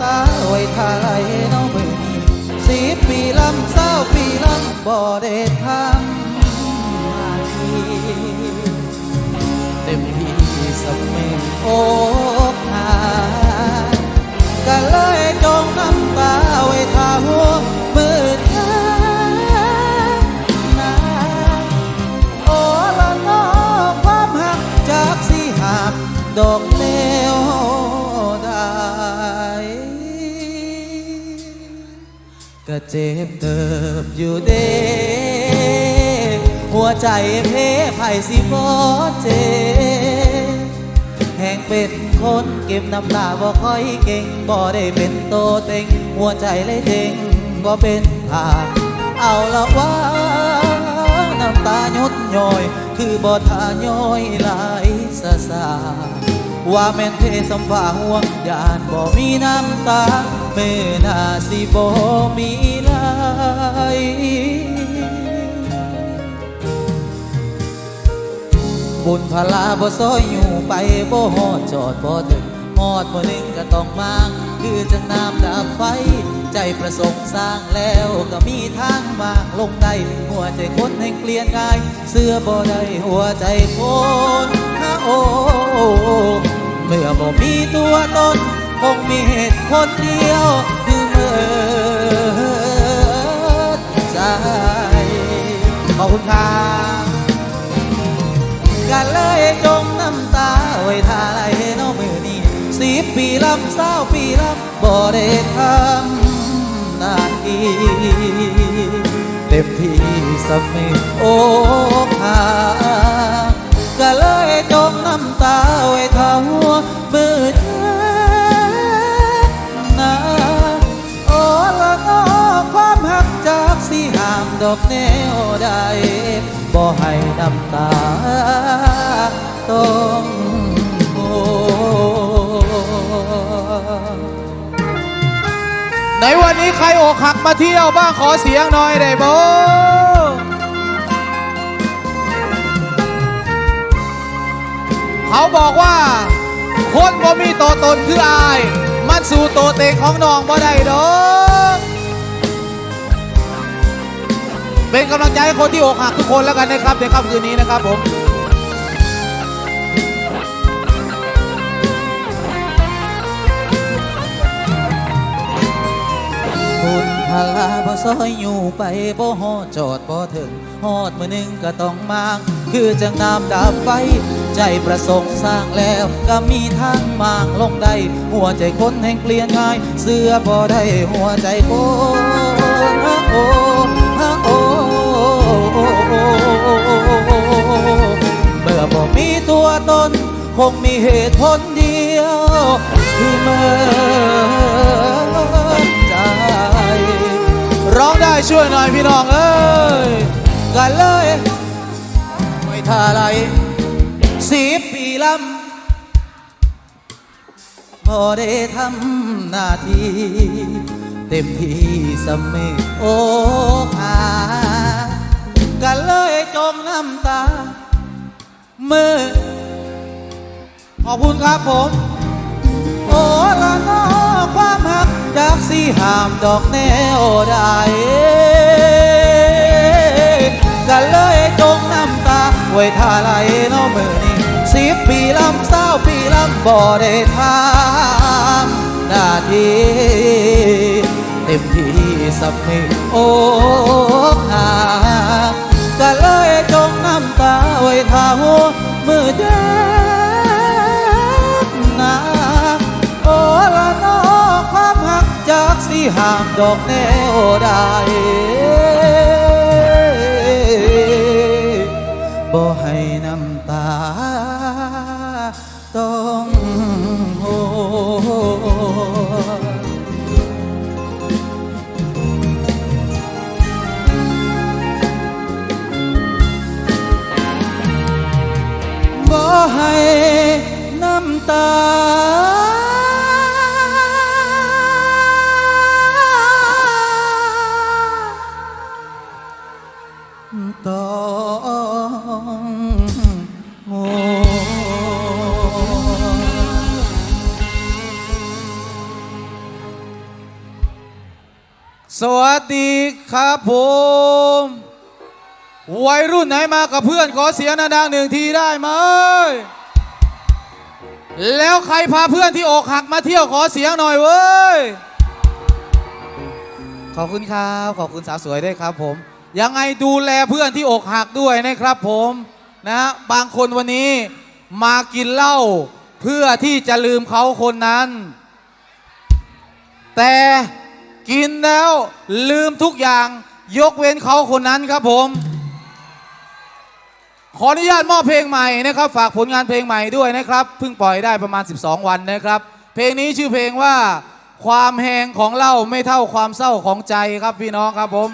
ำตาไว้ทายน้องมือสิบปีลำเศร้าปีลำบ่ได้ทำหน้าทีเต็มที่สมัยอกหาก็เลยจงน้ำตาไว้ทาหัวมือเธอนาโอ้ละน้อความหักจากสีหักดอก ก็เจ็บเติบอยู่เด้หัวใจเพไผ่สิบ่เจ แห่งเป็นคนเก็บน้ำตาบ่ค่อยเก่งบ่ได้เป็นโตเต็ง หัวใจเลยเด้งบ่เป็นทางเอาละว่าน้ำตาหยดย้อย คือบ่ทาย้อยไหลายสะสาว่าแม่นเทสัมฟ้าห่วงยานบ่มีน้ำตา เมื่อนาสิบ่มีไหลบุญพลาบ่ซอยอยู่ไปบ่ฮอดจอดบ่ถึงฮอดบ่หนึ่งก็ต้องมางคือจังน้ำดับไฟ ใจประสงค์สร้างแล้วก็มีทางมางลงได้หัวใจคนให้เปลี่ยนง่าย เสื้อบ่ได้หัวใจคนฮะโอ้เมื่อบ่มีตัวตน คงมีเหตุคนเดียวคือเมื่อใจขอบคุณครับกันเลยจงน้ำตาไว้ทาไหลน้องมือนี้สิบปีลำเศร้าปีลำบ่ได้ทำนาทีเต็มที่สมิโอ้คา อกแนวใดบ่ให้น้ำตาต้องโหไหนวันนี้ใครอกหักมาเที่ยวบ้างขอเสียงหน่อยได้บ่เขาบอกว่า คนบ่มีตัวตนคืออาย มันสู่ตัวเต็งของน้องบ่ได้ดอก เป็นกำลังใจให้คนที่อกหักทุกคนแล้วกันนะครับในค่ำคืนนี้นะครับผมบุญพลาบ่ซอยอยู่ไปบ่ฮอดจอดบ่ถึงฮอดมือหนึ่งก็ต้องมางคือจังน้ำดับไฟ ใจประสงค์สร้างแล้วก็มีทางมางลงได้หัวใจคนแห่งเปลี่ยนง่าย เสื้อบ่ได้หัวใจคนฮะโอ้โอ้ มีตัวตน คงมีเหตุผลเดียว คือเมื่อใจ ร้องได้ช่วยหน่อยพี่น้องเอ้ยกันเลย ไม่ทาไรสิบปีลำพอได้ทำหน้าที่ เต็มที่สมิโอ้อากันเลยจมน้ำตา มื่อขอบคุณครับผม โอ้ละน้อความหักจากสีหามดอกแนวได้ก็เลยจงน้ำตาไว้ท่าไหลน้อมือนี้สิบปีลำเศร้าปีลำบ่ได้ทำหน้าที่เต็มที่สับมิโอ้หา จากสีหามดอกแนวได้บ่ให้น้ำตาต้องโหบ่ให้น้ำตา ครับผม วัยรุ่นไหนมากับเพื่อนขอเสียงดังๆหนึ่งทีได้ไหมแล้วใครพาเพื่อนที่อกหักมาเที่ยวขอเสียงหน่อยเว้ย ขอบคุณครับ ขอบคุณสาวสวยด้วยครับผม ยังไงดูแลเพื่อนที่อกหักด้วยนะครับผมนะบางคนวันนี้มากินเหล้าเพื่อที่จะลืมเขาคนนั้น แต่ กินแล้วลืมทุกอย่างยกเว้นเขาคนนั้นครับผม ขออนุญาตมอบเพลงใหม่นะครับ ฝากผลงานเพลงใหม่ด้วยนะครับ เพิ่งปล่อยได้ประมาณ 12 วันนะครับ เพลงนี้ชื่อเพลงว่าความแหงของเหล้าไม่เท่าความเศร้าของใจครับพี่น้องครับผม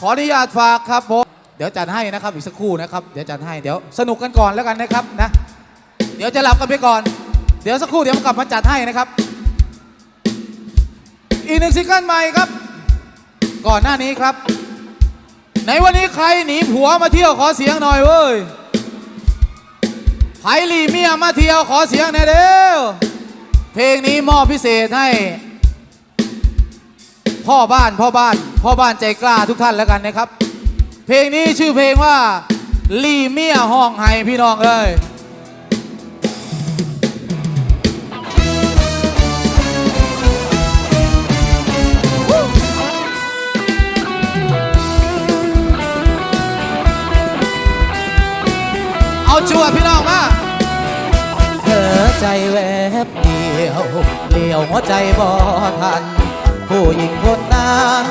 ขออนุญาตฝากครับผม เดี๋ยวจัดให้นะครับอีกสักครู่นะครับเดี๋ยวจัดให้เดี๋ยวสนุกกันก่อนแล้วกันนะครับนะ เดี๋ยวจะหลับกันไปก่อน เดี๋ยวสักครู่เดี๋ยวกลับมาจัดให้นะครับ อีกหนึ่งซิงเกิลใหม่ครับ ก่อนหน้านี้ครับ ในวันนี้ใครหนีผัวมาเที่ยวขอเสียงหน่อยเว้ยไผหลีเมียมาเที่ยวขอเสียงหน่อยเร็วเพลงนี้มอบพิเศษให้ พ่อบ้านพ่อบ้านพ่อบ้านใจกล้าทุกท่านแล้วกันนะครับ เพลงนี้ชื่อเพลงว่าลีเมียห้องไห้พี่น้องเอ้ย เอาจวพี่น้องมาเธอใจแวบเดียวเลี้ยวหัวใจบ่ทัน ผู้หญิงคนนั้น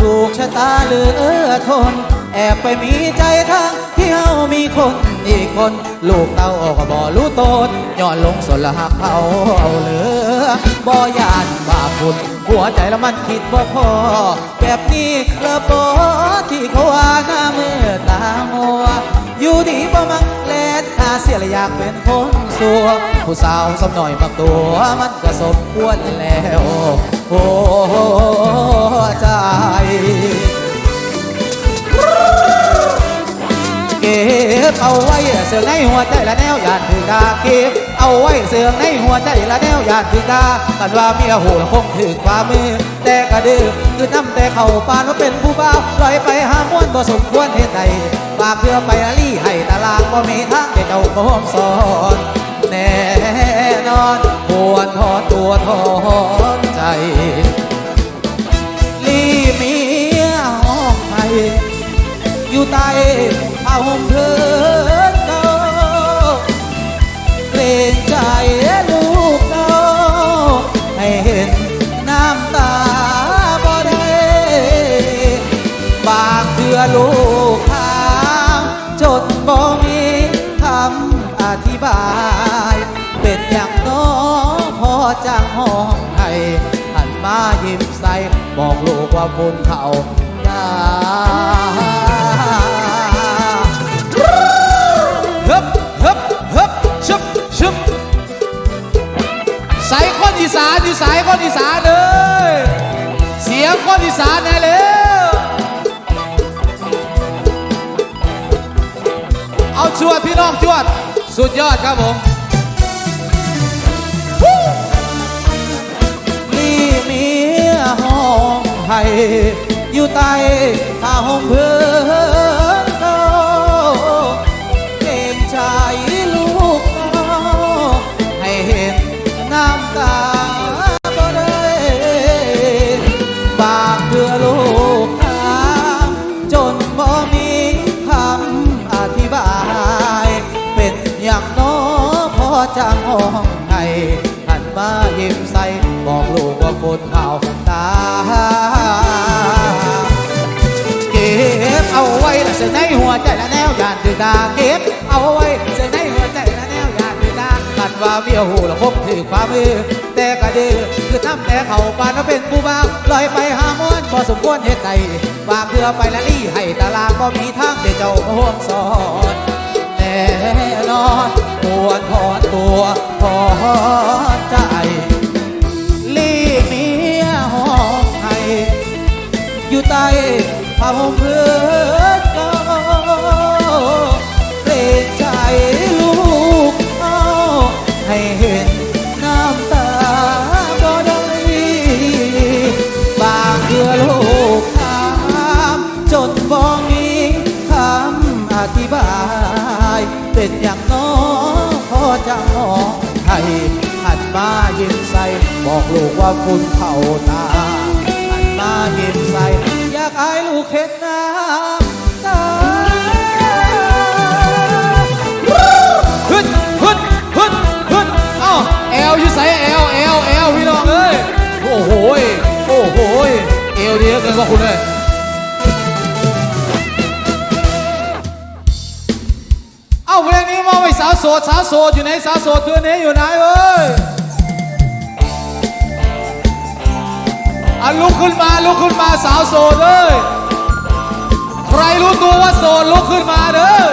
ถูกชะตาเหลือทน แอบไปมีใจทางที่เฮามีคนอีกคน ลูกเต้าก็บ่รู้ตนย้อนลงสนละหักเขาเอาเหลือบ่ยานบาปบุญหัวใจล้วมันคิดบ่พอ แบบนี้ละบ่ที่เขาว่าหน้ามือตามัวอยู่ดีบ่มักแลดหา เสียละอยากเป็นคนสัวผู้สาวสมหน่อยมักตัวมันก็สมควรแล้ว โอ้ใจเก็บเอาไว้เสื่อในหัวใจละแนวยานถือดาเก็บเอาไว้เสื่อในหัวใจละแนวยานถือดากันว่าเมียหูคงถือความมือ แต่กระดือคือน้ำแต่เข่าปานว่าเป็นผู้บ่าวลอยไปหาม้วนบ่สมควรเหตุใดปากเพื่อไปละลี่ให้ตารางบ่มีทาง จ้าบ่ห่วงสอนแน่นอนควรทอตัวทอนใจลีเมียห้องไทยอยู่ใต้ผ้า องไทยหันมายิ้มใส่บอกลูกว่าบุญเขายาฮึบฮึบฮึบชึบชึบใส่คนอีสานอยู่สายคนอีสานเลยเสียงคนอีสานแน่เร็วเอาจวดพี่น้องจวด สุดยอดครับผม องให้อยู่ใต้ผ้าห่มพื้น เบี้ยหูละคบถือความมือแต่กระดือคือทำแต่เขาปานว่าเป็นผู้บ่าวลอยไปหาม้วนบ่สมควรเหตุใดวางเพื่อไปละลี่ให้ตารางบ่มีทางเดียวเจ้าห่วงสอนแน่นอนควรถอนตัวถอนใจลีเมียห้องไห้อยู่ใต้ผ้าห่มพื้นเก่า เป็นอย่างน้อพอจะมองไทยหันมายิ้มใส่บอกลูกว่าคุณเข้าตาหันมายิ้มใส่อยากอายลูกเห็นน้ำตาฮึดฮึดฮึดฮึดเอ้าแอลยู่ใส่แอลแอลแอลพี่น้องเอ้ยโอ้โหโอ้โหเอวดีเกินว่าคุณเลย เอาเพลงนี้มอบไปสาวโสดสาวโสดอยู่ไหนสาวโสดตัวนี้อยู่ไหนเอ้ยอะลุกขึ้นมาลุกขึ้นมาสาวโสดเอ้ยใครรู้ตัวว่าโสดลุกขึ้นมาเด้อ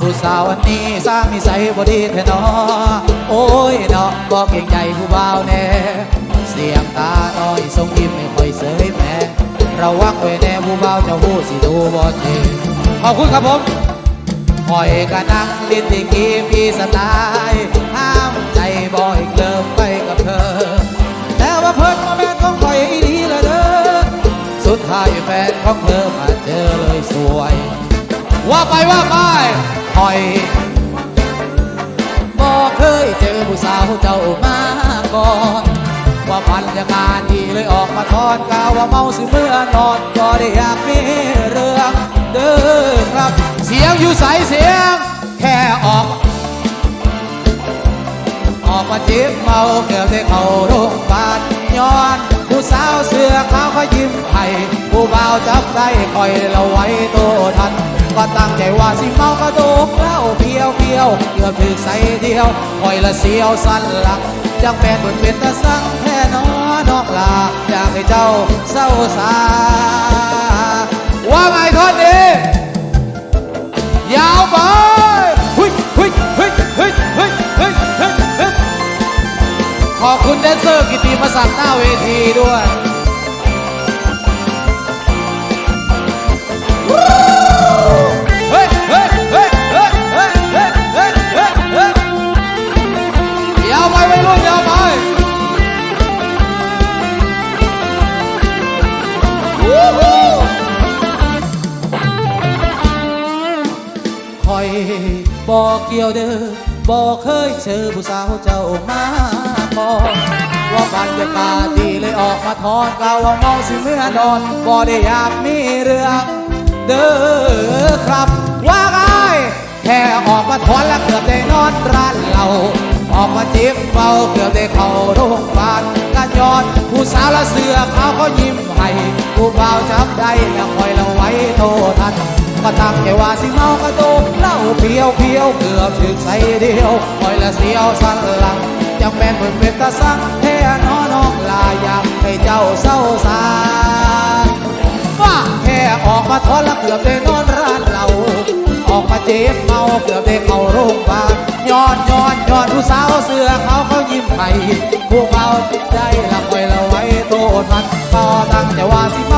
ผู้สาววันนี้สร้างนิสัยบดีแท้นอโอ้ยเนาะบอกเก่งใจผู้บ่าวแน่เสียงตาน้อยทรงยิ้มไม่ค่อยเสยแม่ ระวังไว้แน่ผู้บ่าวเจะหู้สิดูบอลเองขอบคุณครับผมคอยก็นั่งลิ้นที่กีพี่สไตล์ห้ามใจบ่อยเลิมไปกับเธอ แต่ว่าเพิ่นมาแม่นของคอยอีดีละเด้อสุดท้ายแฟนของเธอมาเจอเลยสวย ว่าไปว่าไปคอยบ่เคยเจอผู้สาวเจ้ามาก่อน ว่าบรรยากาศดีเลยออกมาทอนกาว่าเมาสิเมื่อนอนก็ได้อยากมีเรื่องเด้อครับ เสียงอยู่ใสเสียง แค่ออก ออกมาจิบเมาเกือบได้เข้าโรงพยาบาลย้อน ผู้สาวเสื้อขาวขยิ้มให้ผู้บ่าวจับได้คอยเราไว้โตทันก็ตั้งใจว่าสิเมากระโดกเล้าเพียวเพียวเกือบถึงใส่เดียวคอยละเสียวสั้นหลักจังแปลนบนเป็นตะสังแค่ แนอน้องลาอยากให้เจ้าเศร้าสา ว่าไงท่อนนี้ยาวไปฮึยฮึยฮึยฮึยฮึยฮึยฮึยขอบคุณแดนเซอร์กิติมาสั่งหน้าเวทีด้วย เคยเจอผู้สาวเจ้ามาก่อว่าบรรยากาศดีเลยออกมาทอนกล่าวว่าเมาสิเมื่อนอนบ่ได้อยากมีเรื่องเด้อครับ ว่าไงแค่ออกมาทอนแล้วเกือบได้นอนร้านเราออกมาจิบเมาเกือบได้เข้าโรงพยาบาลกันยอนผู้สาวละเสือเขาก็ยิ้มให้ผู้บ่าวจับได้แล้วคอยเราไว้โทษทัน ก็ตั้งใจว่าสิเมากระโดดเหล้าเพียวเพียวเกือบถึงใส่เดียวคอยละเสียวสันหลังจังแม่นเพิ่นเป็นตาสังแท่นอน้องลาอยากให้เจ้าเศร้าสาว่าแค่ออกมาทอนล้วเกือบได้นอนร้านเราออกมาเจ็บเมาเกือบได้เข้าโรงพยาบาลย้อนย้อนย้อนผู้สาวเสื้อเขาเขายิ้มให้ผู้เบาจิตใจละคอยละไว้โตทันก็ตั้งใจว่าสิเมา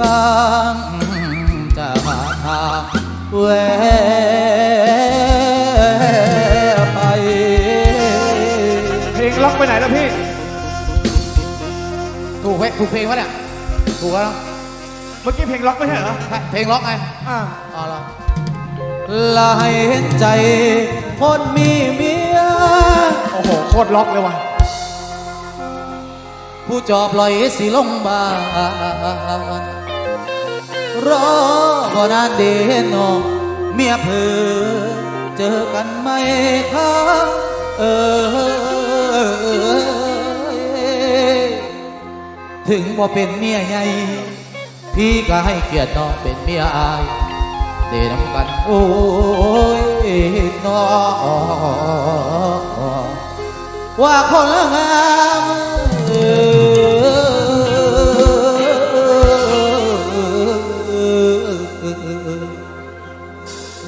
บ้างจะหาทางแวะไป เพลงล็อกไปไหนแล้วพี่ ถูกเว้ยถูกเพลงปะเนี่ยถูกแล้วเนอะเมื่อกี้เพลงล็อกไม่ใช่เหรอเพลงล็อกไงอ่าอ๋อเหรอลาให้เห็นใจคนมีเมีย โอ้โห โคตรล็อกเลยว่ะ ผู้จอบลอยสิลงบานรอบ่นานเดนน้องเมียเพื่อเจอกันไหมครับเออถึงบ่เป็นเมียใหญ่พี่ก็ให้เกียรติน้องเป็นเมียอายเดนำกันโอ้ยน้องว่าคนละงามเออ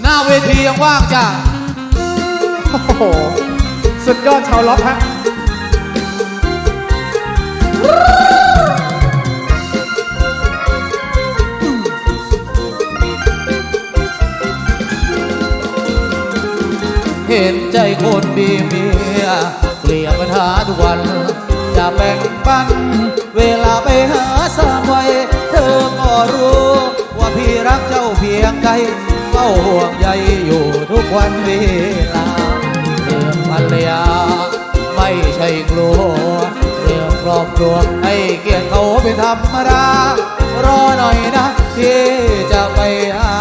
หน้าเวทียังว่างจ้ะ โอ้โห สุดยอดชาวล็อกฮะเห็นใจคนมีเมียเกลี่ยปัญหาทุกวัน จะแบ่งปัน เวลาไปหาสามวัยเธอก็รู้ ว่าพี่รักเจ้าเพียงใดเฝ้าห่วงใยอยู่ทุกวันเวลาเรื่องภรรยา ไม่ใช่กลัวเรื่องครอบครัวให้เกียรติเขาเป็นธรรมดารอหน่อยนะที่จะไปหา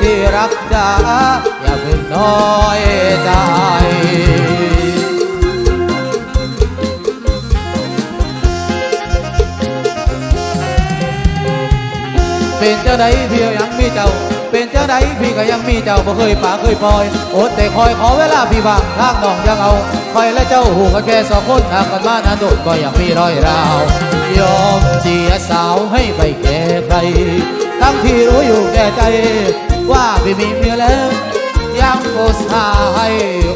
ที่รักจ๋าอย่าเพิ่งน้อยใจ เป็นเจ้าใดพี่ก็ยังมีเจ้า เป็นเจ้าใดพี่ก็ยังมีเจ้าบ่เคยป่าเคยปล่อยอดแต่คอยขอเวลาพี่บางทางน้องยังเอาคอยและเจ้าหูกันแค่สองคนหากกันมานานโดดก็ยังมีรอยราวยอมเสียสาวให้ไปแก่ใครทั้งที่รู้อยู่แก่ใจ ว่าพี่มีเมียแล้วยังโกสาให้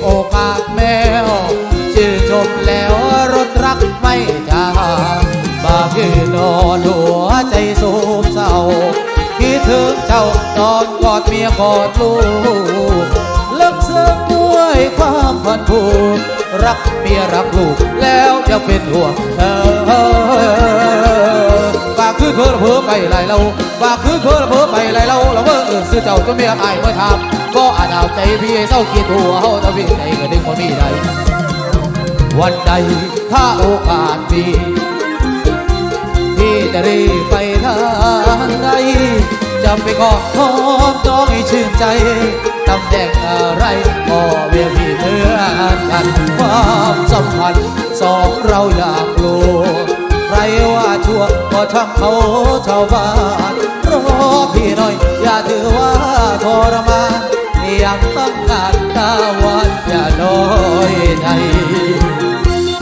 โอกาสแมวชื่อชมแล้วรถรักไม่จ บางคืนนอนหัวใจโศกเศร้าคิดถึงเจ้าตอนกอดเมียกอดลูกลิกเสื่อด้วยความพันผูกรักเมียรักลูกแล้วจะเป็นห่วงเธอฝากคือเพื่อเพื่อไปไหลเราฝากคือเพื่อเพื่อไปไหลเราเราเมื่อเออซื้อเจ้าจนเมียอายเมื่อทำก็อาจเอาใจพี่เศร้ากีดหัวเฮาตะวิ่งไหนก็ดึงคนมีใดวันใดถ้าโอกาสมีพี่ จะรีบไปทางใดจะไปกอดทอมต้องให้ชื่นใจตำแหน่งอะไรก็เวียพี่เหมือนกันความสัมพันธ์สองเราอยากรู้ใครว่าชั่วก็ช่างเขาชาวบ้านรอพี่หน่อย อย่าถือว่าทรมานอยังต้องการตาวันอย่าน้อยใจ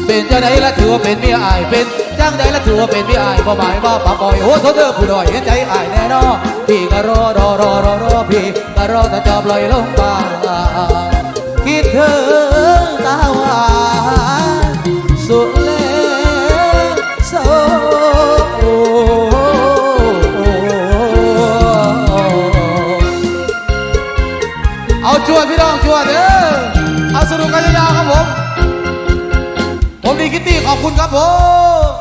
เป็นจังใดละถือว่าเป็นเมียอายเป็น จังใดละถือว่าเป็นเมียอายบ่หมายบ่ปาปอยโอ้โทษเธอผู้ดอยเห็นใจอายแน่นอนพี่ก็รอรอรอรอรอพี่ก็รอถ้าจะปล่อยลงไปคิดถึงตาหวานสุดเลโซเอาจวดพี่น้องจวดเด้อเอาสนุกกันยาวๆครับผม ผมดีคิตตี้ขอบคุณครับผม